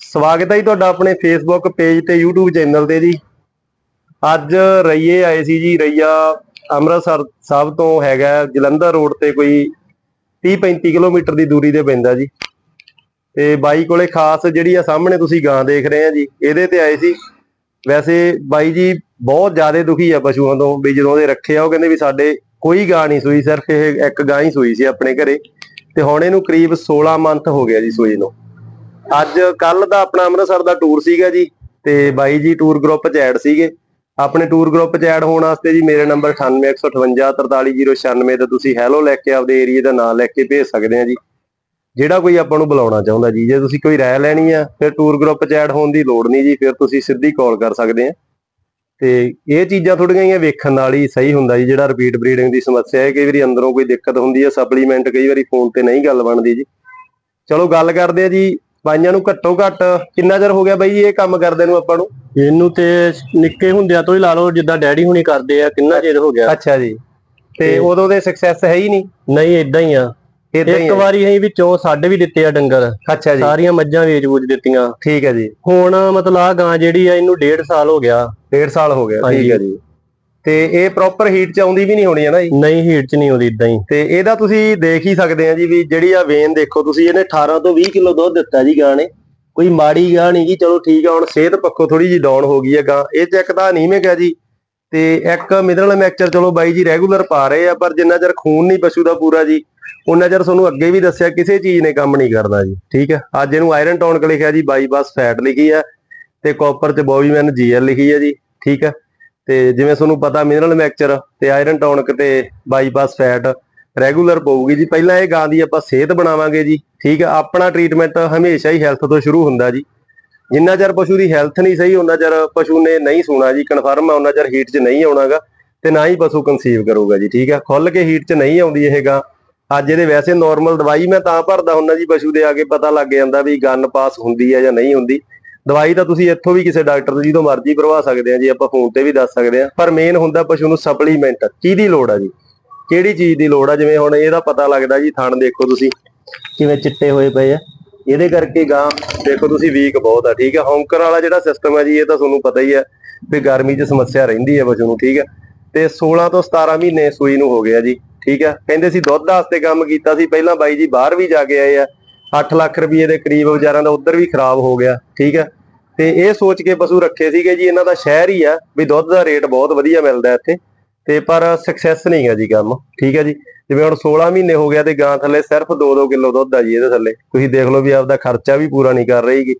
ਸਵਾਗਤ ਹੈ ਜੀ ਤੁਹਾਡਾ ਆਪਣੇ ਫੇਸਬੁੱਕ ਪੇਜ ਤੇ YouTube ਚੈਨਲ ਤੇ ਜੀ। ਅੱਜ ਰਈਏ ਆਏ ਸੀ ਜੀ, ਰਈਆ ਅੰਮ੍ਰਿਤਸਰ ਸਾਹਿਬ ਤੋਂ ਹੈਗਾ ਜਲੰਧਰ ਰੋਡ ਤੇ ਕੋਈ 30 35 ਕਿਲੋਮੀਟਰ ਦੀ ਦੂਰੀ ਤੇ ਪੈਂਦਾ ਜੀ। ਤੇ ਬਾਈ ਕੋਲੇ ਖਾਸ ਜਿਹੜੀ ਆ ਸਾਹਮਣੇ ਤੁਸੀਂ ਗਾਂ ਦੇਖ ਰਹੇ ਆ ਜੀ, ਇਹਦੇ ਤੇ ਆਏ ਸੀ। ਵੈਸੇ ਬਾਈ ਜੀ ਬਹੁਤ ਜ਼ਿਆਦਾ ਦੁਖੀ ਆ ਪਸ਼ੂਆਂ ਤੋਂ ਵੀ ਜਦੋਂ ਦੇ ਰੱਖੇ ਆ, ਉਹ ਕਹਿੰਦੇ ਵੀ ਸਾਡੇ ਕੋਈ ਗਾਂ ਨਹੀਂ ਸੂਈ, ਸਿਰਫ ਇਹ ਇੱਕ ਗਾਂ ਹੀ ਸੂਈ ਸੀ ਆਪਣੇ ਘਰੇ। ਤੇ ਹੁਣ ਇਹਨੂੰ ਕਰੀਬ 16 ਮੰਥ ਹੋ ਗਿਆ ਜੀ ਸੂਈ ਨੂੰ। ਅੱਜ ਕੱਲ ਦਾ ਆਪਣਾ ਅੰਮ੍ਰਿਤਸਰ ਦਾ ਟੂਰ ਸੀਗਾ ਜੀ, ਤੇ ਬਾਈ ਜੀ ਟੂਰ ਗਰੁੱਪ 'ਚ ਐਡ ਸੀਗੇ। ਆਪਣੇ ਟੂਰ ਗਰੁੱਪ 'ਚ ਐਡ ਹੋਣ ਵਾਸਤੇ ਜੀ ਮੇਰੇ ਨੰਬਰ 9815543096 ਤੇ ਤੁਸੀਂ ਹੈਲੋ ਲੈ ਕੇ ਆਪਦੇ ਏਰੀਆ ਦਾ ਨਾਮ ਲੈ ਕੇ ਭੇਜ ਸਕਦੇ ਆ ਜੀ। ਜਿਹੜਾ ਕੋਈ ਆਪਾਂ ਨੂੰ ਬੁਲਾਉਣਾ ਚਾਹੁੰਦਾ ਜੀ, ਜੇ ਤੁਸੀਂ ਕੋਈ ਰਾਏ ਲੈਣੀ ਆ, ਫਿਰ ਟੂਰ ਗਰੁੱਪ 'ਚ ਐਡ ਹੋਣ ਦੀ ਲੋੜ ਨਹੀਂ ਜੀ, ਫਿਰ ਤੁਸੀਂ ਸਿੱਧੀ ਕਾਲ ਕਰ ਸਕਦੇ ਆ। ਤੇ ਇਹ ਚੀਜ਼ਾਂ ਥੋੜੀਆਂ ਜਿਹੀਆਂ ਵੇਖਣ ਨਾਲ ਹੀ ਸਹੀ ਹੁੰਦਾ ਜੀ, ਜਿਹੜਾ ਰਿਪੀਟ ਬਰੀਡਿੰਗ ਦੀ ਸਮੱਸਿਆ ਹੈ, ਕਈ ਵਾਰੀ ਅੰਦਰੋਂ ਕੋਈ ਦਿੱਕਤ ਹੁੰਦੀ ਹੈ ਸਪਲੀਮੈਂਟ ਕਈ ਵਾਰੀ ਫੋਨ ਤੇ ਨਹੀਂ ਗੱਲ ਬਣਦੀ ਜੀ। ਚਲੋ ਗੱਲ ਕਰਦੇ ਆ ਜੀ ਬਾਈਆਂ ਨੂੰ ਘੱਟੋ ਘੱਟ ਕਿੰਨਾ ਚਿਰ ਹੋ ਗਿਆ ਬਾਈ ਇਹ ਕੰਮ ਕਰਦੇ ਨੂੰ ਆਪਾਂ ਨੂੰ? ਇਹਨੂੰ ਤੇ ਨਿੱਕੇ ਹੁੰਦਿਆਂ ਤੋਂ ਹੀ ਲਾ ਲਓ ਜਿੱਦਾਂ ਡੈਡੀ ਹੁਣੀ ਕਰਦੇ ਆ ਕਿੰਨਾ ਚਿਰ ਹੋ ਗਿਆ? ਅੱਛਾ ਜੀ। ਤੇ ਉਦੋਂ ਦੇ ਸਕਸੈਸ ਹੈ ਹੀ ਨਹੀਂ? ਨਹੀਂ ਇਦਾਂ ਹੀ ਆ। ਇੱਕ। ਵਾਰੀ ਅਸੀਂ ਵਿੱਚੋਂ ਸਾਡੇ ਵੀ ਦਿੱਤੇ ਆ ਡੰਗਰ। ਅੱਛਾ ਜੀ। ਸਾਰੀਆਂ ਮੱਝਾਂ ਵੇਚ ਵੂਚ ਦਿੱਤੀਆਂ। ਠੀਕ ਹੈ ਜੀ। ਹੁਣ ਮਤਲਬ ਆ ਗਾਂ ਜਿਹੜੀ ਆ ਇਹਨੂੰ ਡੇਢ ਸਾਲ ਹੋ ਗਿਆ। ਡੇਢ ਸਾਲ ਹੋ ਗਿਆ। ਠੀਕ। ਹੈ ਜੀ। ਤੇ ਇਹ ਪ੍ਰੋਪਰ ਹੀਟ ਚ ਆਉਂਦੀ ਵੀ ਨਹੀਂ ਹੋਣੀ ਹੈ ਨਾ ਜੀ? ਨਹੀਂ ਹੀਟ ਚ ਨਹੀਂ ਆਉਂਦੀ ਇਦਾਂ ਹੀ। ਤੇ ਇਹਦਾ ਤੁਸੀਂ ਦੇਖ ਹੀ ਸਕਦੇ ਆ ਜੀ ਵੀ ਜਿਹੜੀ ਆ ਵੇਨ ਦੇਖੋ ਤੁਸੀਂ ਇਹਨੇ 18 ਤੋਂ 20 ਕਿਲੋ ਦੁੱਧ ਦਿੱਤਾ ਜੀ ਗਾਂ ਨੇ। ਕੋਈ ਮਾੜੀ ਗਾਂ ਨਹੀਂ ਜੀ ਚਲੋ ਠੀਕ ਆ ਹੁਣ ਸਿਹਤ ਪੱਖੋਂ ਥੋੜੀ ਜੀ ਡਾਊਨ ਹੋ ਗਈ ਹੈ ਗਾਂ। ਇਹ ਚੈੱਕ ਤਾਂ ਅਨੀਮਿਕ ਹੈ ਜੀ ਤੇ ਇੱਕ ਮਿਨਰਲ ਮੈਕਚਰ ਚਲੋ ਬਾਈ ਜੀ ਰੈਗੂਲਰ ਪਾ ਰਹੇ ਆ ਪਰ ਜਿੰਨਾ ਚਿਰ ਖੂਨ ਨਹੀਂ ਪਸ਼ੂ ਦਾ ਪੂਰਾ ਜੀ ਉਹਨਾਂ ਚਿਰ ਤੁਹਾਨੂੰ ਅੱਗੇ ਵੀ ਦੱਸਿਆ ਕਿਸੇ ਚੀਜ਼ ਨੇ ਕੰਮ ਨਹੀਂ ਕਰਨਾ ਜੀ ਠੀਕ ਹੈ ਅੱਜ ਇਹਨੂੰ ਆਇਰਨ ਟੌਨਕ ਲਿਖਿਆ ਜੀ ਬਾਈਪਾਸ ਫੈਟ ਲਿਖੀ ਹੈ ਤੇ ਕਾਪਰ ਤੇ ਬੋਬੀਮੈਨ ਜੀਐਲ ਲਿਖੀ ਹੈ ਜੀ ਠੀਕ ਹੈ ਤੇ ਜਿਵੇਂ ਤੁਹਾਨੂੰ ਪਤਾ ਮਿਨਰਲ ਮੈਕਚਰ ਤੇ ਆਇਰਨ ਟੌਨਕ ਤੇ ਬਾਈਪਾਸ ਫੈਟ ਰੈਗੂਲਰ ਪਊਗੀ ਜੀ। ਪਹਿਲਾਂ ਇਹ ਗਾਂ ਦੀ ਆਪਾਂ ਸਿਹਤ ਬਣਾਵਾਂਗੇ ਜੀ। ਠੀਕ ਹੈ ਆਪਣਾ ਟ੍ਰੀਟਮੈਂਟ ਹਮੇਸ਼ਾ ਹੀ ਹੈਲਥ ਤੋਂ ਸ਼ੁਰੂ ਹੁੰਦਾ ਜੀ। ਜਿੰਨਾ ਚਿਰ ਪਸ਼ੂ ਦੀ ਹੈਲਥ ਨਹੀਂ ਸਹੀ ਉਹਨਾਂ ਚਿਰ ਪਸ਼ੂ ਨੇ ਨਹੀਂ ਸੂਣਾ ਜੀ। ਕਨਫਰਮ ਹੈ ਉਹਨਾਂ ਚਿਰ ਹੀਟ 'ਚ ਨਹੀਂ ਆਉਣਾਗਾ ਤੇ ਨਾ ਹੀ ਪਸ਼ੂ ਕਨਸੀਵ ਕਰੂਗਾ ਜੀ। ਠੀਕ ਹੈ ਖੁੱਲ ਕੇ ਹੀਟ 'ਚ ਨਹੀਂ ਆਉਂਦੀ ਇਹ ਗਾਂ। ਅੱਜ ਇਹਦੇ ਵੈਸੇ ਨਾਰਮਲ ਦਵਾਈ ਮੈਂ ਤਾਂ ਭਰਦਾ ਹੁੰਦਾ ਜੀ, ਪਸ਼ੂ ਦੇ ਆ ਕੇ ਪਤਾ ਲੱਗ ਜਾਂਦਾ ਵੀ ਗਨ ਪਾਸ ਹੁੰਦੀ ਹੈ ਜਾਂ ਨਹੀਂ ਹੁੰਦੀ। ਦਵਾਈ ਤਾਂ ਤੁਸੀਂ ਇੱਥੋਂ ਵੀ ਕਿਸੇ ਡਾਕਟਰ ਤੋਂ ਜਦੋਂ ਮਰਜ਼ੀ ਭਰਵਾ ਸਕਦੇ ਆ ਜੀ, ਆਪਾਂ ਫੋਨ ਤੇ ਵੀ ਦੱਸ ਸਕਦੇ ਆ। ਪਰ ਮੇਨ ਹੁੰਦਾ ਪਸ਼ੂ ਨੂੰ ਸਪਲੀਮੈਂਟ ਕਿਹਦੀ ਲੋੜ ਆ ਜੀ? ਕਿਹੜੀ ਚੀਜ਼ ਦੀ ਲੋੜ ਆ? ਜਿਵੇਂ ਹੁਣ ਇਹਦਾ ਪਤਾ ਲੱਗਦਾ ਜੀ, ਥਣ ਦੇਖੋ ਤੁਸੀਂ, ਕਿਵੇਂ ਚਿੱਟੇ ਹੋਏ ਪਏ ਆ। ਇਹਦੇ ਕਰਕੇ ਗਾਂ ਦੇਖੋ ਤੁਸੀਂ ਵੀਕ ਬਹੁਤ ਆ, ਠੀਕ ਆ? ਹੌਂਕਰ ਵਾਲਾ ਜਿਹੜਾ ਸਿਸਟਮ ਹੈ ਜੀ, ਇਹ ਤਾਂ ਤੁਹਾਨੂੰ ਪਤਾ ਹੀ ਹੈ ਵੀ ਗਰਮੀ 'ਚ ਸਮੱਸਿਆ ਰਹਿੰਦੀ ਹੈ ਪਸ਼ੂ ਨੂੰ, ਠੀਕ ਹੈ ਤੇ 16 ਤੋਂ 17 ਮਹੀਨੇ ਸੂਈ ਨੂੰ ਹੋ ਗਿਆ ਜੀ, ਠੀਕ ਹੈ ਕਹਿੰਦੇ ਸੀ ਦੁੱਧ ਵਾਸਤੇ ਕੰਮ ਕੀਤਾ ਸੀ, ਪਹਿਲਾਂ ਬਾਈ ਜੀ ਬਾਹਰ ਵੀ ਜਾ ਕੇ ਆਏ ਆ। 8 ਲੱਖ ਰੁਪਏ ਦੇ ਕਰੀਬ ਵਿਚਾਰਿਆਂ ਦਾ ਉਧਰ ਵੀ ਖਰਾਬ ਹੋ ਗਿਆ, ਠੀਕ ਹੈ ਤੇ ਇਹ ਸੋਚ ਕੇ ਪਸ਼ੂ ਰੱਖੇ ਸੀਗੇ ਜੀ, ਇਹਨਾਂ ਦਾ ਸ਼ਹਿਰ ਹੀ ਆ, ਵੀ ਦੁੱਧ ਦਾ ਰੇਟ ਬਹੁਤ ਵਧੀਆ ਮਿਲਦਾ ਇੱਥੇ, ਤੇ ਪਰ ਸਕਸੈਸ ਨਹੀਂ ਹੈ ਜੀ ਕੰਮ, ਠੀਕ ਹੈ ਜੀ। ਜਿਵੇਂ ਹੁਣ 16 ਮਹੀਨੇ ਹੋ ਗਿਆ ਤੇ ਗਾਂ ਥੱਲੇ ਸਿਰਫ 2-2 ਕਿਲੋ ਦੁੱਧ ਆ ਜੀ ਇਹਦੇ ਥੱਲੇ, ਤੁਸੀਂ ਦੇਖ ਲਓ ਵੀ ਆਪਦਾ ਖਰਚਾ ਵੀ ਪੂਰਾ ਨਹੀਂ ਕਰ ਰਹੀਗੀ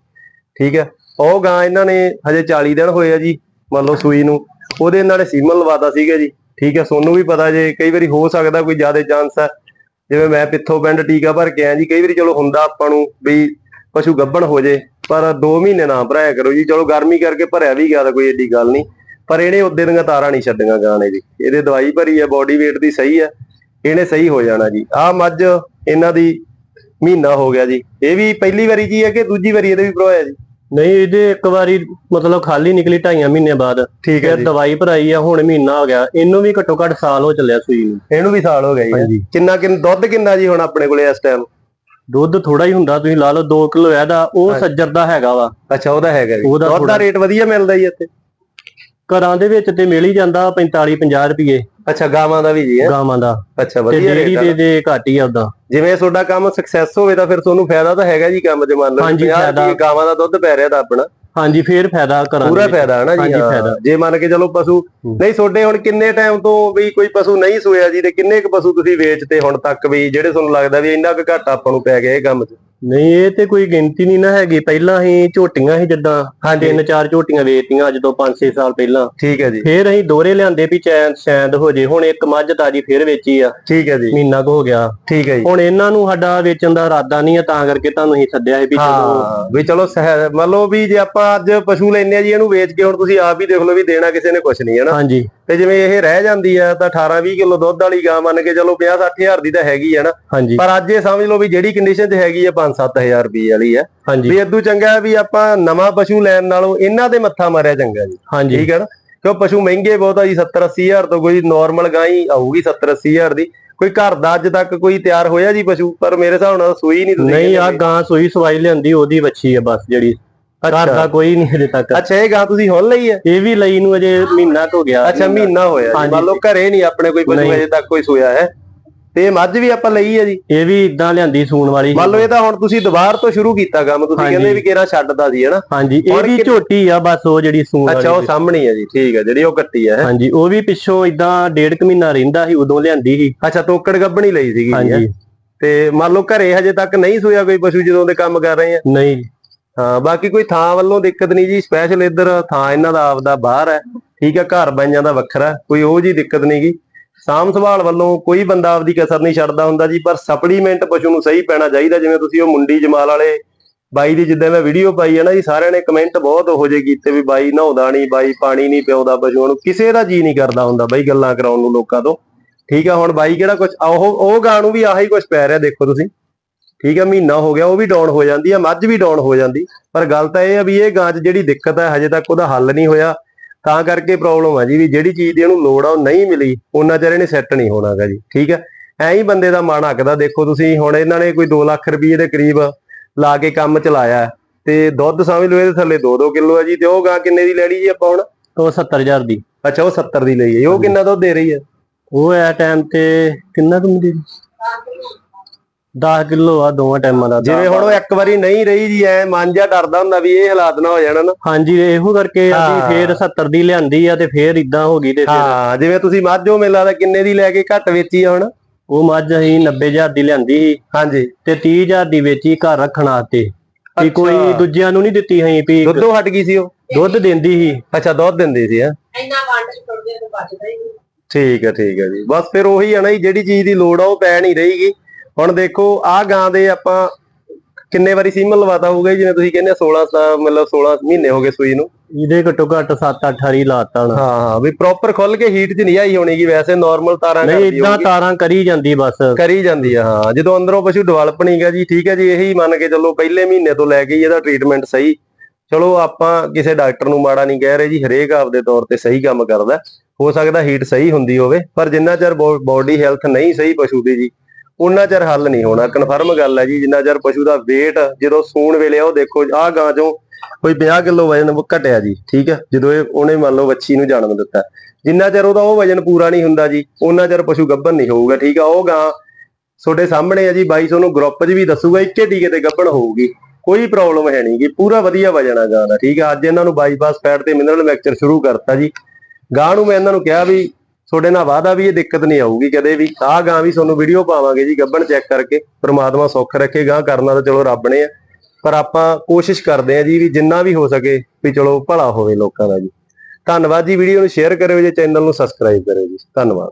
ਠੀਕ ਹੈ। ਉਹ ਗਾਂ ਇਹਨਾਂ ਨੇ ਹਜੇ 40 ਦਿਨ ਹੋਏ ਆ ਜੀ, ਮੰਨ ਲਓ ਸੂਈ ਨੂੰ, ਉਹਦੇ ਇਹਨਾਂ ਨੇ ਸੀਮਨ ਲਵਾਤਾ ਸੀਗਾ ਜੀ, ਠੀਕ ਹੈ। ਸੋਨੂੰ ਵੀ ਪਤਾ ਜੇ ਕਈ ਵਾਰੀ ਹੋ ਸਕਦਾ ਕੋਈ ਜ਼ਿਆਦਾ ਚਾਂਸ ਹੈ ਜਿਵੇਂ ਮੈਂ ਪਿੱਥੋਂ ਪਿੰਡ ਟੀਕਾ ਭਰ ਕੇ ਆਇਆ ਜੀ, ਕਈ ਵਾਰੀ ਚਲੋ ਹੁੰਦਾ ਆਪਾਂ ਨੂੰ ਵੀ ਪਸ਼ੂ ਗੱਭਣ ਹੋ ਜੇ ਪਰ 2 ਮਹੀਨੇ ਨਾ ਭਰਾਇਆ ਕਰੋ ਜੀ। ਚਲੋ ਗਰਮੀ ਕਰਕੇ ਭਰਿਆ ਵੀ ਗਿਆ ਤਾਂ ਕੋਈ ਏਡੀ ਗੱਲ ਨਹੀਂ। ਪਰ ਇਹਨੇ ਉਦੇ ਦੀਆਂ ਤਾਰਾਂ ਨਹੀਂ ਛੱਡੀਆਂ ਗਾਂ ਨੇ ਜੀ ਇਹਦੇ ਦਵਾਈ ਭਰੀ ਹੈ ਬੋਡੀ weight ਦੀ ਸਹੀ ਹੈ ਇਹਨੇ ਸਹੀ ਹੋ ਜਾਣਾ ਜੀ। ਆਹ ਮੱਝ ਇਹਨਾਂ ਦੀ ਮਹੀਨਾ ਹੋ ਗਿਆ ਜੀ। ਇਹ ਵੀ ਪਹਿਲੀ ਵਾਰੀ ਜੀ ਹੈ ਕਿ ਦੂਜੀ ਵਾਰੀ ਇਹਦੇ ਵੀ ਭਰਵਾਇਆ ਜੀ? ਨਹੀਂ ਇਹਦੇ ਇੱਕ ਵਾਰੀ ਮਤਲਬ ਖਾਲੀ ਨਿਕਲੀ ਢਾਈਆਂ ਮਹੀਨੇ ਬਾਅਦ। ਠੀਕ ਹੈ ਦਵਾਈ ਭਰਾਈ ਆ ਹੁਣ ਮਹੀਨਾ ਹੋ ਗਿਆ। ਇਹਨੂੰ ਵੀ ਘੱਟੋ ਘੱਟ ਸਾਲ ਹੋ ਚੱਲਿਆ ਸੂਈ ਨੂੰ। ਇਹਨੂੰ ਵੀ ਸਾਲ ਹੋ ਗਿਆ ਜੀ। ਕਿੰਨਾ ਕਿੰਨ ਦੁੱਧ ਕਿੰਨਾ ਜੀ ਹੁਣ ਆਪਣੇ ਕੋਲੇ ਇਸ ਟਾਈਮ ਦੁੱਧ ਥੋੜਾ ਹੀ ਹੁੰਦਾ ਤੁਸੀਂ ਲਾ ਲਓ 2 ਕਿਲੋ ਇਹਦਾ ਉਹ। ਸੱਜਰ ਦਾ ਹੈਗਾ ਵਾ। ਅੱਛਾ ਉਹਦਾ ਹੈਗਾ ਜੀ ਉਹਦਾ ਦੁੱਧ ਦਾ ਰੇਟ ਵਧੀਆ ਮਿਲਦਾ ਜੀ ਇੱਥੇ? ਘਰਾਂ ਦੇ ਵਿੱਚ ਤੇ ਮਿਲ ਹੀ ਜਾਂਦਾ 45 50 ਰੁਪਏ ਅੱਛਾ ਗਾਵਾਂ ਦਾ ਵੀ ਜੀ ਹੈ? ਗਾਵਾਂ ਦਾ। ਅੱਛਾ ਵਧੀਆ ਰੇਟ ਦੇ ਦੇ ਘੱਟ ਹੀ ਆ ਜਿਵੇਂ ਤੁਹਾਡਾ ਕੰਮ ਸਕਸੈਸ ਹੋਵੇ ਤਾਂ ਫਿਰ ਤੁਹਾਨੂੰ ਫਾਇਦਾ ਤਾਂ ਹੈਗਾ ਜੀ ਕੰਮ ਮੰਨ ਲਓ। ਹਾਂਜੀ, 50 ਫਾਇਦਾ। ਰੁਪਏ ਗਾਵਾਂ ਦਾ ਦੁੱਧ ਪੈ ਰਿਹਾ ਤਾਂ ਆਪਣਾ। ਹਾਂਜੀ ਫੇਰ ਫਾਇਦਾ ਘਰਾਂ ਪੂਰਾ। ਫਾਇਦਾ ਹੈ ਨਾ ਜੀ ਹਾਂ। ਫਾਇਦਾ। ਜੇ ਮੰਨ ਕੇ ਚਲੋ ਪਸ਼ੂ ਨਹੀਂ ਤੁਹਾਡੇ ਹੁਣ ਕਿੰਨੇ ਟਾਈਮ ਤੋਂ ਵੀ ਕੋਈ ਪਸ਼ੂ ਨਹੀਂ ਸੋਇਆ ਜੀ ਤੇ ਕਿੰਨੇ ਕੁ ਪਸ਼ੂ ਤੁਸੀਂ ਵੇਚਤੇ ਹੁਣ ਤੱਕ ਵੀ ਜਿਹੜੇ ਤੁਹਾਨੂੰ ਲੱਗਦਾ ਵੀ ਇੰਨਾ ਕੁ ਘਾਟਾ ਆਪਾਂ ਨੂੰ ਪੈ ਗਿਆ ਇਹ ਕੰਮ 'ਚ ਨਹੀਂ ਇਹ ਤੇ ਕੋਈ ਗਿਣਤੀ ਨਹੀਂ ਨਾ ਹੈਗੀ। ਪਹਿਲਾਂ ਹੀ ਝੋਟੀਆਂ ਸੀ ਜਿੱਦਾਂ ਹਾਂਜੀ। ਤਿੰਨ ਚਾਰ ਝੋਟੀਆਂ ਵੇਚਤੀਆਂ ਅੱਜ ਤੋਂ 5-6 ਸਾਲ ਪਹਿਲਾਂ। ਠੀਕ ਹੈ ਜੀ। ਫੇਰ ਅਸੀਂ ਦੋਰੇ ਲਿਆਂਦੇ ਵੀ ਚੈਨ ਸ਼ੈਂਦ ਹੋ ਜੇ ਹੁਣ ਇੱਕ ਮੱਝ ਤਾਜੀ ਫੇਰ ਵੇਚੀ ਆ। ਠੀਕ ਹੈ ਜੀ। ਮਹੀਨਾ ਕੁ ਹੋ ਗਿਆ। ਠੀਕ ਹੈ ਜੀ। ਹੁਣ ਇਹਨਾਂ ਨੂੰ ਸਾਡਾ ਵੇਚਣ ਦਾ ਇਰਾਦਾ ਨਹੀਂ ਆ ਤਾਂ ਕਰਕੇ ਤੁਹਾਨੂੰ ਅਸੀਂ ਸੱਦਿਆ ਸੀ ਵੀ ਚਲੋ। ਹਾਂ ਵੀ ਚਲੋ ਮੰਨ ਲਓ ਵੀ ਜੇ ਆਪਾਂ ਅੱਜ ਪਸ਼ੂ ਲੈਨੇ ਆ ਜੀ ਇਹਨੂੰ ਵੇਚ ਕੇ ਹੁਣ ਤੁਸੀਂ ਆਪ ਹੀ ਦੇਖ ਲਓ ਵੀ ਦੇਣਾ ਕਿਸੇ ਨੇ ਕੁਝ ਨਹੀਂ ਹੈ ਨਾ? ਹਾਂਜੀ। ਤੇ ਜਿਵੇਂ ਇਹ ਰਹਿ ਜਾਂਦੀ ਆ ਤਾਂ 18 20 ਕਿਲੋ ਦੁੱਧ ਵਾਲੀ ਗਾਂ ਮੰਨ ਕੇ ਚਲੋ 50 60 ਹਜ਼ਾਰ ਦੀ ਤਾਂ ਹੈਗੀ ਆ ਨਾ। ਪਰ ਅੱਜ ਇਹ ਸਮਝ ਲਓ ਵੀ ਜਿਹੜੀ ਕੰਡੀਸ਼ਨ 'ਚ ਹੈਗੀ ਆ 5 ਹਜ਼ਾਰ ਰੁਪਏ ਵਾਲੀ ਆ। ਵੀ ਇਦੋਂ ਚੰਗਾ ਵੀ ਆਪਾਂ ਨਵਾਂ ਪਸ਼ੂ ਲੈਣ ਨਾਲੋਂ ਇਹਨਾਂ ਤੇ ਮੱਥਾ ਮਾਰਿਆ ਚੰਗਾ ਜੀ। ਹਾਂਜੀ। ਠੀਕ ਹੈ ਨਾ? ਕਿਉਂ ਪਸ਼ੂ ਮਹਿੰਗੇ ਬਹੁਤ ਆ ਜੀ 70 80 ਹਜ਼ਾਰ ਤੋਂ ਕੋਈ ਨਾਰਮਲ ਗਾਂ ਹੀ ਆਊਗੀ 70 80 ਹਜ਼ਾਰ ਦੀ। ਕੋਈ ਘਰ ਦਾ ਅੱਜ ਤੱਕ ਕੋਈ ਤਿਆਰ ਹੋਇਆ ਜੀ ਪਸ਼ੂ? ਪਰ ਮੇਰੇ ਹਿਸਾਬ ਨਾਲ ਸੂਈ ਨਹੀਂ ਤੁਸੀਂ ਨਹੀਂ ਆ। ਗਾਂ ਸੂਈ ਸਵਾਈ ਲਿਆਂਦੀ ਉਹਦੀ ਵੱਛੀ ਆ ਬਸ ਜਿਹੜੀ। ਘਰ ਦਾ ਕੋਈ ਨਹੀਂ ਹਜੇ ਤੱਕ। ਅੱਛਾ ਇਹ ਗਾਂ ਤੁਸੀਂ ਹੁਣ ਲਈ ਹੈ? ਇਹ ਵੀ ਲਈ ਨੂੰ ਅਜੇ ਮਹੀਨਾ ਹੋ ਗਿਆ। ਅੱਛਾ ਮਹੀਨਾ ਹੋਇਆ ਜੀ। ਮੰਨ ਲਓ ਘਰੇ ਨਹੀਂ ਆਪਣੇ ਕੋਈ ਪਸ਼ੂ। ਅਜੇ ਤੱਕ ਕੋਈ ਸੋਇਆ ਹੈ। ਤੇ ਮੱਝ ਵੀ ਆਪਾਂ ਲਈ ਹੈ ਜੀ। ਇਹ ਵੀ ਇਦਾਂ ਲਿਆਂਦੀ ਸੂਣ ਵਾਲੀ। ਮੰਨ ਲਓ ਇਹ ਤਾਂ ਹੁਣ ਤੁਸੀਂ ਦੁਬਾਰ ਤੋਂ ਸ਼ੁਰੂ ਕੀਤਾ ਕੰਮ। ਤੁਸੀਂ। ਕਹਿੰਦੇ ਵੀ ਕਿਹੜਾ ਛੱਡਦਾ ਸੀ ਹਨਾ? ਹਾਂਜੀ ਇਹ ਵੀ ਝੋਟੀ ਆ ਬਸ ਉਹ ਜਿਹੜੀ ਸੂਣ ਅੱਛਾ ਉਹ ਵਾਲੀ ਸਾਹਮਣੇ ਹੈ ਜੀ। ਠੀਕ ਹੈ ਜਿਹੜੀ ਉਹ ਕੱਟੀ ਹੈ। ਹਾਂਜੀ ਉਹ ਵੀ ਪਿੱਛੋਂ ਇਦਾਂ ਡੇਢ ਕੁ ਮਹੀਨਾ ਰਹਿੰਦਾ ਸੀ ਉਦੋਂ ਲਿਆਂਦੀ ਸੀ। ਅੱਛਾ ਤੋਕੜ ਗੱਬਣੀ ਲਈ ਸੀਗੀ? ਹਾਂਜੀ। ਤੇ ਮੰਨ ਲਓ ਘਰੇ ਹਜੇ ਤੱਕ ਨਹੀਂ ਸੋਇਆ ਕੋਈ ਪਸ਼ੂ ਜਦੋਂ ਦੇ ਕੰਮ ਕਰ ਰਹੇ ਆ? ਨਹੀਂ। ਹਾਂ, ਬਾਕੀ ਕੋਈ ਥਾਂ ਵੱਲੋਂ ਦਿੱਕਤ ਨਹੀਂ ਜੀ ਸਪੈਸ਼ਲ ਇੱਧਰ ਥਾਂ ਇਹਨਾਂ ਦਾ ਆਪਦਾ ਬਾਹਰ ਹੈ। ਠੀਕ ਹੈ, ਘਰ ਬਾਈਆਂ ਦਾ ਵੱਖਰਾ ਕੋਈ ਉਹ ਜੀ ਦਿੱਕਤ ਨਹੀਂ ਗੀ। ਸਾਂਭ ਸੰਭਾਲ ਵੱਲੋਂ ਕੋਈ ਬੰਦਾ ਆਪਦੀ ਕਸਰ ਨਹੀਂ ਛੱਡਦਾ ਹੁੰਦਾ ਜੀ, ਪਰ ਸਪਲੀਮੈਂਟ ਪਸ਼ੂ ਨੂੰ ਸਹੀ ਪੈਣਾ ਚਾਹੀਦਾ, ਜਿਵੇਂ ਤੁਸੀਂ ਉਹ ਮੁੰਡੀ ਜਮਾਲ ਵਾਲੇ ਬਾਈ ਦੀ ਜਿੱਦਾਂ ਮੈਂ ਵੀਡੀਓ ਪਾਈ ਹੈ ਨਾ ਜੀ, ਸਾਰਿਆਂ ਨੇ ਕਮੈਂਟ ਬਹੁਤ ਉਹੋ ਜਿਹੇ ਕੀਤੇ ਵੀ ਬਾਈ ਨਹਾਉਂਦਾ ਨਹੀਂ, ਬਾਈ ਪਾਣੀ ਨਹੀਂ ਪਿਆਉਂਦਾ ਪਸ਼ੂਆਂ ਨੂੰ, ਕਿਸੇ ਦਾ ਜੀ ਨਹੀਂ ਕਰਦਾ ਹੁੰਦਾ ਬਾਈ ਗੱਲਾਂ ਕਰਾਉਣ ਨੂੰ ਲੋਕਾਂ ਤੋਂ। ਠੀਕ ਆ ਹੁਣ ਬਾਈ ਕਿਹੜਾ ਕੁਝ ਉਹ ਉਹ ਗਾਂ ਨੂੰ ਵੀ ਆਹੀ ਕੁਝ ਪੈ ਰਿਹਾ, ਦੇਖੋ ਤੁਸੀਂ। ਠੀਕ ਆ ਮਹੀਨਾ ਹੋ ਗਿਆ ਉਹ ਵੀ ਡਾਊਨ ਹੋ ਜਾਂਦੀ ਆ ਮੱਝ ਵੀ ਡਾਊਨ ਹੋ ਜਾਂਦੀ। ਪਰ ਗੱਲ ਤਾਂ ਇਹ ਆ ਵੀ ਇਹ ਗਾਂ 'ਚ ਜਿਹੜੀ ਦਿੱਕਤ ਹੈ ਹਜੇ ਤੱਕ ਉਹਦਾ ਹੱਲ ਨਹੀਂ ਹੋਇਆ। ਤਾਂ ਕਰਕੇ ਪ੍ਰੋਬਲਮ ਆ ਜੀ ਵੀ ਜਿਹੜੀ ਚੀਜ਼ ਦੀ ਇਹਨੂੰ ਲੋੜ ਆ ਉਹ ਨਹੀਂ ਮਿਲੀ ਉਹਨਾਂ ਚਿਰ ਇਹਨੇ ਸੈੱਟ ਨਹੀਂ ਹੋਣਾਗਾ ਜੀ ਠੀਕ ਹੈ ਐਂ ਹੀ ਬੰਦੇ ਦਾ ਮਨ ਅੱਕਦਾ ਦੇਖੋ ਤੁਸੀਂ ਹੁਣ ਇਹਨਾਂ ਨੇ ਕੋਈ 2 ਲੱਖ ਰੁਪਏ ਦੇ ਕਰੀਬ ਲਾ ਕੇ ਕੰਮ ਚਲਾਇਆ। ਹੈ, ਤੇ ਦੁੱਧ ਸਮਝ ਲਓ ਇਹਦੇ ਥੱਲੇ 2-2 ਕਿਲੋ ਹੈ ਜੀ ਤੇ ਉਹ ਗਾਂ ਕਿੰਨੇ ਦੀ ਲੈ ਲਈ ਜੀ ਆਪਾਂ ਹੁਣ? ਉਹ 70000 ਦੀ। ਅੱਛਾ ਉਹ 70 ਦੀ ਲਈ ਹੈ ਉਹ ਕਿੰਨਾ ਦੁੱਧ ਦੇ ਰਹੀ ਹੈ ਉਹ ਐ ਟਾਈਮ ਤੇ ਕਿੰਨਾ ਕੁ ਮਿਲੀ 10 ਕਿਲੋ ਆ ਦੋਵਾਂ ਟਾਈਮਾਂ ਦਾ ਜਿਵੇਂ ਹੁਣ ਉਹ ਇੱਕ ਵਾਰੀ ਨਹੀਂ ਰਹੀ ਜੀ ਐ ਮਨ ਜਿਹਾ ਡਰਦਾ ਹੁੰਦਾ ਵੀ ਇਹ ਹਾਲਾਤ ਨਾ ਹੋ ਜਾਣ ਨਾ ਹਾਂਜੀ ਇਹੋ ਕਰਕੇ ਹਾਂ। ਅਸੀਂ ਫੇਰ 70 ਦੀ ਲਿਆਂਦੀ ਆ ਤੇ ਫੇਰ ਇਦਾਂ ਹੋ ਗਈ ਤੇ ਫਿਰ ਹਾਂ ਜਿਵੇਂ ਤੁਸੀਂ ਮਾਝੋ ਮੇਲਾ ਦਾ ਕਿੰਨੇ ਦੀ ਲੈ ਕੇ ਘੱਟ ਵੇਚੀ ਆ ਹੁਣ? ਉਹ ਮੱਝ ਅਸੀਂ 90000 ਦੀ ਲਿਆਂਦੀ ਸੀ। ਹਾਂਜੀ। ਤੇ 30000 ਦੀ ਵੇਚੀ ਘਰ ਰੱਖਣ ਵਾਸਤੇ ਵੀ ਕੋਈ। ਦੂਜਿਆਂ ਨੂੰ ਨਹੀਂ ਦਿੱਤੀ ਅਸੀਂ ਵੀ ਦੁੱਧੋਂ ਹਟ ਗਈ ਸੀ ਉਹ? ਦੁੱਧ ਦਿੰਦੀ ਸੀ। ਅੱਛਾ ਦੁੱਧ ਦਿੰਦੀ ਸੀ ਹੈ। ਇੰਨਾ ਵੰਡ ਚ ਟੁੱਟਦੇ ਤੇ ਬਚਦਾ ਹੀ ਨਹੀਂ। ਠੀਕ ਹੈ ਠੀਕ ਹੈ ਜੀ। ਬਸ ਫਿਰ ਉਹੀ ਆ ਨਾ ਜੀ ਜਿਹੜੀ ਚੀਜ਼ ਦੀ ਲੋੜ ਆ ਉਹ ਪੈ ਨਹੀਂ ਰਹੀਗੀ ਹੁਣ ਦੇਖੋ ਆਹ ਗਾਂ ਦੇ ਆਪਾਂ ਕਿੰਨੇ ਵਾਰੀ ਸੀਮਨ ਲਵਾਤਾ ਹੋਊਗਾ ਜਿਵੇਂ ਤੁਸੀਂ ਕਹਿੰਦੇ 16 ਸਾ ਮਤਲਬ 16 ਮਹੀਨੇ ਹੋ ਗਏ ਸੂਈ ਨੂੰ। ਇਹਦੇ ਘੱਟੋ ਘੱਟ 7-8 ਹਰੀ ਲਾਤਾ ਹਾਂ ਹਾਂ ਵੀ ਪ੍ਰੋਪਰ ਖੁੱਲ ਕੇ ਹੀਟ 'ਚ ਨਹੀਂ ਆਈ ਹੋਣੀਗੀ ਵੈਸੇ ਨਾਰਮਲ ਤਾਰਾਂ ਨਹੀਂ ਇਦਾਂ। ਤਾਰਾਂ ਕਰੀ ਜਾਂਦੀ ਬਸ। ਕਰੀ ਜਾਂਦੀ ਆ ਹਾਂ ਜਦੋਂ ਅੰਦਰੋਂ ਪਸ਼ੂ ਡਿਵੈਲਪ ਨਹੀਂਗਾ ਜੀ ਠੀਕ ਹੈ ਜੀ ਇਹੀ ਮੰਨ ਕੇ ਚੱਲੋ ਪਹਿਲੇ ਮਹੀਨੇ ਤੋਂ ਲੈ ਕੇ ਇਹਦਾ ਟ੍ਰੀਟਮੈਂਟ ਸਹੀ। ਚਲੋ ਆਪਾਂ ਕਿਸੇ ਡਾਕਟਰ ਨੂੰ ਮਾੜਾ ਨਹੀਂ ਕਹਿ ਰਹੇ ਜੀ ਹਰੇਕ ਆਪਦੇ ਤੌਰ ਤੇ ਸਹੀ ਕੰਮ ਕਰਦਾ। ਹੋ ਸਕਦਾ ਹੀਟ ਸਹੀ ਹੁੰਦੀ ਹੋਵੇ ਪਰ ਜਿੰਨਾ ਚਿਰ ਬਾਡੀ ਹੈਲਥ ਨਹੀਂ ਸਹੀ ਪਸ਼ੂ ਦੀ ਜੀ ਉਹਨਾਂ ਚਿਰ ਹੱਲ ਨਹੀਂ ਹੋਣਾ। ਕਨਫਰਮ ਗੱਲ ਹੈ ਜੀ, ਜਿੰਨਾ ਚਿਰ ਪਸ਼ੂ ਦਾ weight ਜਦੋਂ ਸੂਣ ਵੇਲੇ ਉਹ ਦੇਖੋ, ਆਹ ਗਾਂ ਚੋਂ ਕੋਈ 50 ਕਿਲੋ ਵਜਨ ਘਟਿਆ ਜੀ, ਠੀਕ ਹੈ? ਜਦੋਂ ਇਹ, ਉਹਨੇ ਮੰਨ ਲਓ ਵੱਛੀ ਨੂੰ ਜਨਮ ਦਿੱਤਾ। ਜਿੰਨਾ ਚਿਰ ਉਹਦਾ ਉਹ ਵਜਨ ਪੂਰਾ ਨਹੀਂ ਹੁੰਦਾ ਜੀ, ਉਹਨਾਂ ਚਿਰ ਪਸ਼ੂ ਗੱਭਣ ਨਹੀਂ ਹੋਊਗਾ, ਠੀਕ ਆ? ਉਹ ਗਾਂ ਤੁਹਾਡੇ ਸਾਹਮਣੇ ਆ ਜੀ, ਬਾਈ ਤੁਹਾਨੂੰ ਗਰੁੱਪ 'ਚ ਵੀ ਦੱਸੂਗਾ, ਇੱਕੇ ਟੀਕੇ ਤੇ ਗੱਭਣ ਹੋਊਗੀ। ਕੋਈ ਪ੍ਰੋਬਲਮ ਹੈ ਨਹੀਂ ਗੀ ਪੂਰਾ ਵਧੀਆ ਵਜਨ ਆ ਗਾਂ ਦਾ, ਠੀਕ ਆ? ਅੱਜ ਇਹਨਾਂ ਨੂੰ ਬਾਈਪਾਸ ਫੈਟ ਤੇ ਮਿਨਰਲ ਮਿਕਸਚਰ ਸ਼ੁਰੂ ਕਰਤਾ ਜੀ। ਗਾਂ ਨੂੰ ਮੈਂ ਇਹਨਾਂ ਨੂੰ ਕਿਹਾ ਵੀ ਤੁਹਾਡੇ ਨਾਲ ਵਾਦਾ ਵੀ ਇਹ ਦਿੱਕਤ ਨਹੀਂ ਆਊਗੀ, ਕਦੇ ਵੀ ਆਹ ਗਾਂ ਵੀ ਤੁਹਾਨੂੰ ਵੀਡੀਓ ਪਾਵਾਂਗੇ ਜੀ ਗੱਭਣ ਚੈੱਕ ਕਰਕੇ, ਪ੍ਰਮਾਤਮਾ ਸੁੱਖ ਰੱਖੇ, ਗਾਂ ਕਰਨਾ ਤਾਂ ਚਲੋ ਰੱਬ ਨੇ ਆ, ਪਰ ਆਪਾਂ ਕੋਸ਼ਿਸ਼ ਕਰਦੇ ਆ ਜੀ ਵੀ ਜਿੰਨਾ ਵੀ ਹੋ ਸਕੇ ਵੀ ਚਲੋ ਭਲਾ ਹੋਵੇ ਲੋਕਾਂ ਦਾ ਜੀ। ਧੰਨਵਾਦ ਜੀ ਵੀਡੀਓ ਨੂੰ ਸ਼ੇਅਰ ਕਰਿਓ ਜੇ ਚੈਨਲ ਨੂੰ ਸਬਸਕ੍ਰਾਈਬ ਕਰਿਓ ਜੀ। ਧੰਨਵਾਦ।